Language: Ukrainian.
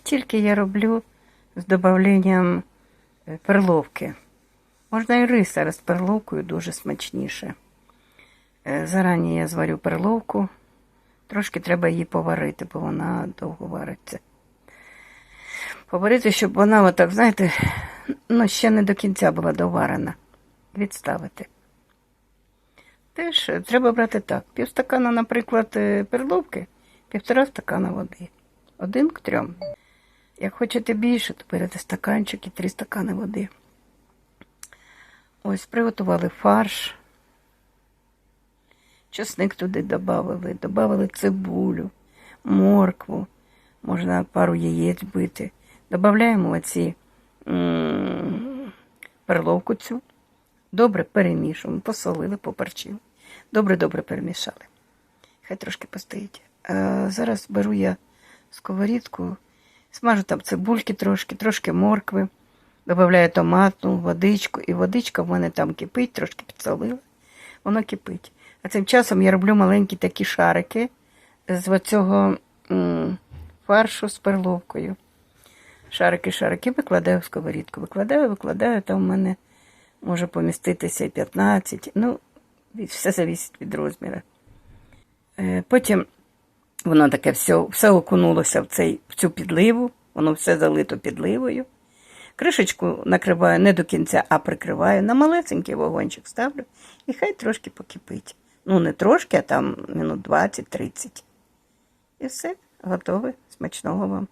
Тільки я роблю з додаванням е, перловки. Можна і рис зараз з перловкою дуже смачніше. Е, Зарані я зварю перловку. Трошки треба її поварити, бо вона довго вариться. Поварити, щоб вона, отак, знаєте, ну, ще не до кінця була доварена. Відставити. Теж е, треба брати так. Півстакана, наприклад, перловки, півтора стакана води. Один к трьом. Як хочете більше, то берете стаканчик і три стакани води. Ось, приготували фарш. Чесник туди додали, додали цибулю, моркву, можна пару яєць бити. Додаємо оці перловку цю. Добре перемішуємо, посолили, поперчили. Добре-добре перемішали. Хай трошки постоїть. А зараз беру я сковорідку, смажу там цибульки трошки, трошки моркви, додаю томатну, водичку, і водичка в мене там кипить, трошки підсолила, воно кипить. А цим часом я роблю маленькі такі шарики з оцього фаршу з перловкою. Шарики, шарики викладаю в сковорідку. Викладаю, викладаю, там в мене може поміститися і 15. Ну, все залежить від розміру. Е, Потім воно таке все, все окунулося в, цей, в цю підливу, воно все залито підливою. Кришечку накриваю не до кінця, а прикриваю. На малесенький вогончик ставлю і хай трошки покипить. Ну, не трошки, а там минут 20-30. І все, готове. Смачного вам.